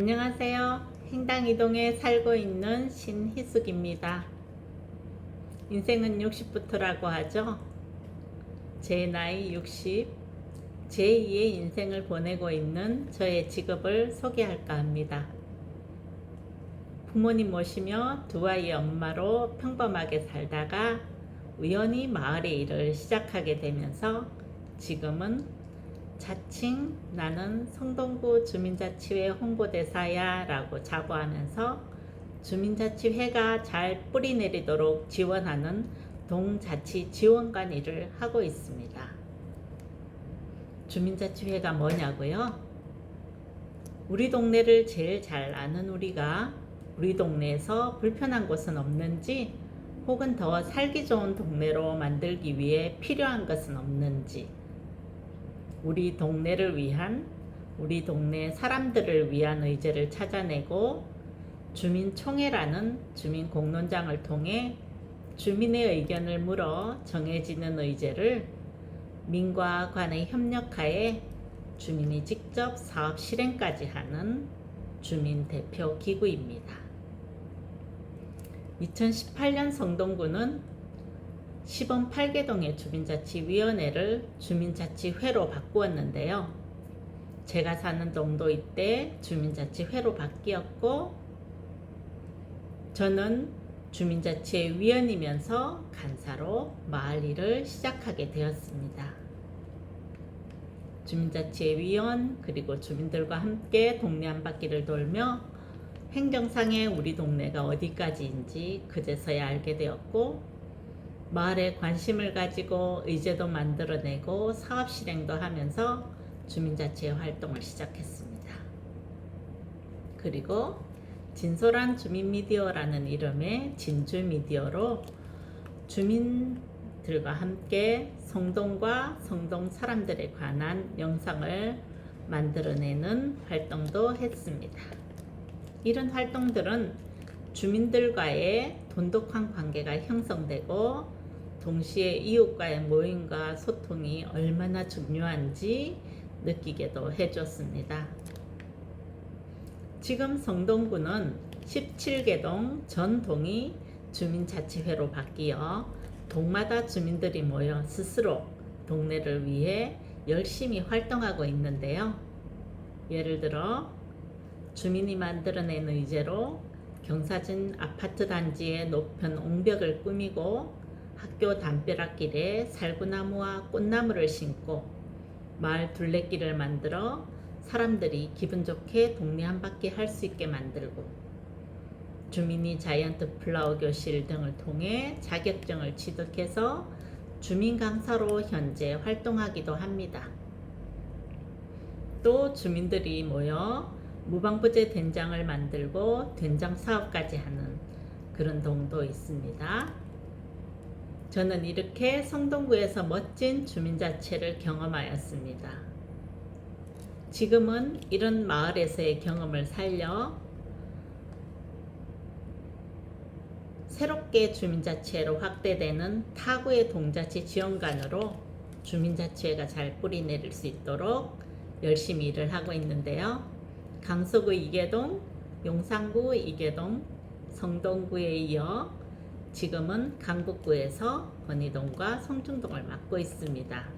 안녕하세요. 행당이동에 살고 있는 신희숙입니다. 인생은 60부터라고 하죠. 제 나이 60, 제2의 인생을 보내고 있는 저의 직업을 소개할까 합니다. 부모님 모시며 두 아이의 엄마로 평범하게 살다가 우연히 마을의 일을 시작하게 되면서 지금은 자칭 나는 성동구 주민자치회 홍보대사야 라고 자부하면서 주민자치회가 잘 뿌리내리도록 지원하는 동자치 지원관 일을 하고 있습니다. 주민자치회가 뭐냐고요? 우리 동네를 제일 잘 아는 우리가 우리 동네에서 불편한 곳은 없는지 혹은 더 살기 좋은 동네로 만들기 위해 필요한 것은 없는지 우리 동네를 위한 우리 동네 사람들을 위한 의제를 찾아내고 주민총회라는 주민 공론장을 통해 주민의 의견을 물어 정해지는 의제를 민과 관의 협력하에 주민이 직접 사업 실행까지 하는 주민 대표 기구입니다. 2018년 성동구는 시범 8개동의 주민자치위원회를 주민자치회로 바꾸었는데요. 제가 사는 동도 이때 주민자치회로 바뀌었고 저는 주민자치회 위원이면서 간사로 마을 일을 시작하게 되었습니다. 주민자치회 위원 그리고 주민들과 함께 동네 한 바퀴를 돌며 행정상의 우리 동네가 어디까지인지 그제서야 알게 되었고 마을에 관심을 가지고 의제도 만들어내고 사업 실행도 하면서 주민자치회 활동을 시작했습니다. 그리고 진솔한 주민미디어라는 이름의 진주미디어로 주민들과 함께 성동과 성동 사람들에 관한 영상을 만들어내는 활동도 했습니다. 이런 활동들은 주민들과의 돈독한 관계가 형성되고 동시에 이웃과의 모임과 소통이 얼마나 중요한지 느끼게도 해줬습니다. 지금 성동구는 17개동 전 동이 주민자치회로 바뀌어 동마다 주민들이 모여 스스로 동네를 위해 열심히 활동하고 있는데요. 예를 들어 주민이 만들어낸 의제로 경사진 아파트 단지의 높은 옹벽을 꾸미고 학교 담벼락길에 살구나무와 꽃나무를 심고 마을 둘레길을 만들어 사람들이 기분 좋게 동네 한 바퀴 할 수 있게 만들고 주민이 자이언트 플라워 교실 등을 통해 자격증을 취득해서 주민 강사로 현재 활동하기도 합니다. 또 주민들이 모여 무방부제 된장을 만들고 된장 사업까지 하는 그런 동도 있습니다. 저는 이렇게 성동구에서 멋진 주민자체를 경험하였습니다. 지금은 이런 마을에서의 경험을 살려 새롭게 주민자치회로 확대되는 타구의 동자치 지원관으로 주민자치회가 잘 뿌리내릴 수 있도록 열심히 일을 하고 있는데요. 강서구 이계동, 용산구 이계동, 성동구에 이어 지금은 강북구에서 권이동과 성중동을 맡고 있습니다.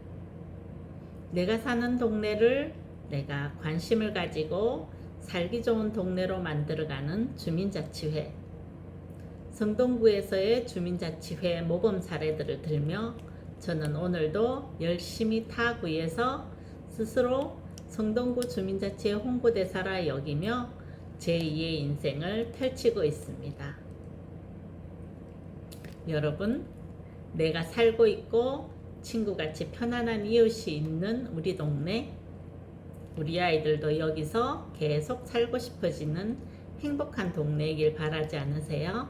내가 사는 동네를 내가 관심을 가지고 살기 좋은 동네로 만들어가는 주민자치회. 성동구에서의 주민자치회 모범 사례들을 들며 저는 오늘도 열심히 타 구에서 스스로 성동구 주민자치회 홍보대사라 여기며 제2의 인생을 펼치고 있습니다. 여러분, 내가 살고 있고 친구같이 편안한 이웃이 있는 우리 동네, 우리 아이들도 여기서 계속 살고 싶어지는 행복한 동네이길 바라지 않으세요?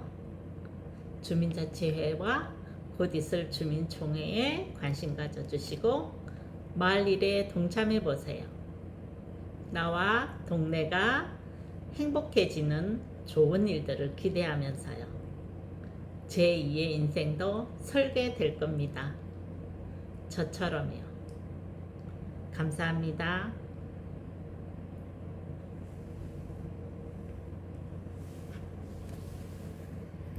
주민자치회와 곧 있을 주민총회에 관심 가져주시고 마을 일에 동참해 보세요. 나와 동네가 행복해지는 좋은 일들을 기대하면서요. 제2의 인생도 설계될 겁니다. 저처럼요. 감사합니다.